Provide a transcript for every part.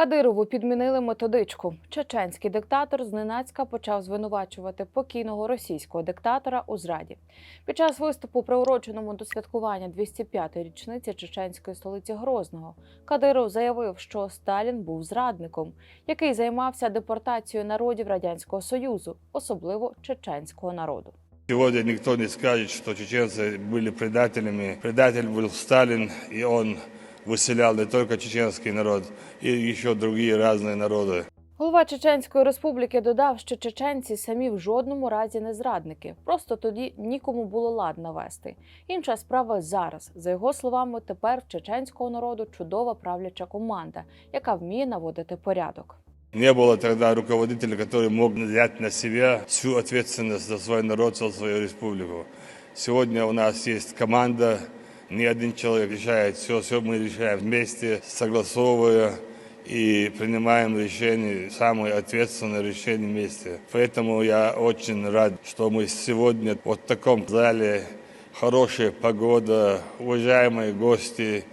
Кадирову підмінили методичку. Чеченський диктатор зненацька почав звинувачувати покійного російського диктатора у зраді. Під час виступу, приуроченому до святкування 205-ї річниці чеченської столиці Грозного, Кадиров заявив, що Сталін був зрадником, який займався депортацією народів радянського союзу, особливо чеченського народу. Сегодня никто не скажет, что чеченцы были предателями. Предатель был Сталин, и он выселял не только чеченский народ, и еще другие разные народы. Голова Чеченської республіки додав, що чеченці самі в жодному разі не зрадники. Просто тоді нікому було лад навести. Інша справа зараз. За його словами, тепер в чеченського народу чудова правляча команда, яка вміє наводити порядок. Не было тогда руководителя, который мог взять на себя всю ответственность за свой народ, за свою республику. Сегодня у нас есть команда, не один человек решает все, все мы решаем вместе, согласовывая и принимаем решения, самые ответственные решения вместе. Поэтому я очень рад, что мы сегодня вот в таком зале, хорошая погода, уважаемые гости,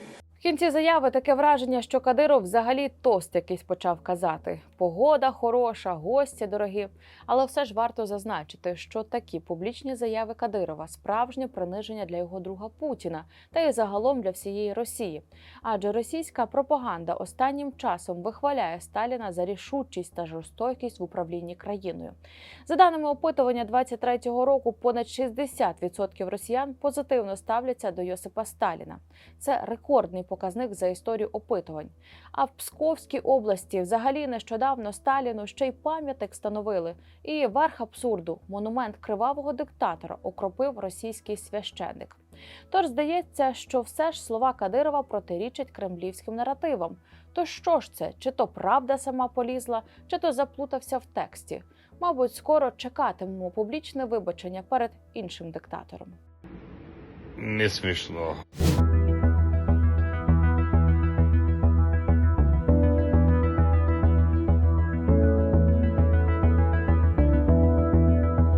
кінці заяви таке враження, що Кадиров взагалі тост якийсь почав казати: погода хороша, гості дорогі. Але все ж варто зазначити, що такі публічні заяви Кадирова справжнє приниження для його друга Путіна та й загалом для всієї Росії. Адже російська пропаганда останнім часом вихваляє Сталіна за рішучість та жорстокість в управлінні країною. За даними опитування 23-го року, понад 60% росіян позитивно ставляться до Йосипа Сталіна. Це рекордний показник за історію опитувань. А в Псковській області взагалі нещодавно Сталіну ще й пам'ятник встановили. І верх абсурду монумент кривавого диктатора окропив російський священник. Тож здається, що все ж слова Кадирова протирічать кремлівським наративам. То що ж це? Чи то правда сама полізла, чи то заплутався в тексті? Мабуть, скоро чекатимемо публічне вибачення перед іншим диктатором. не смешно.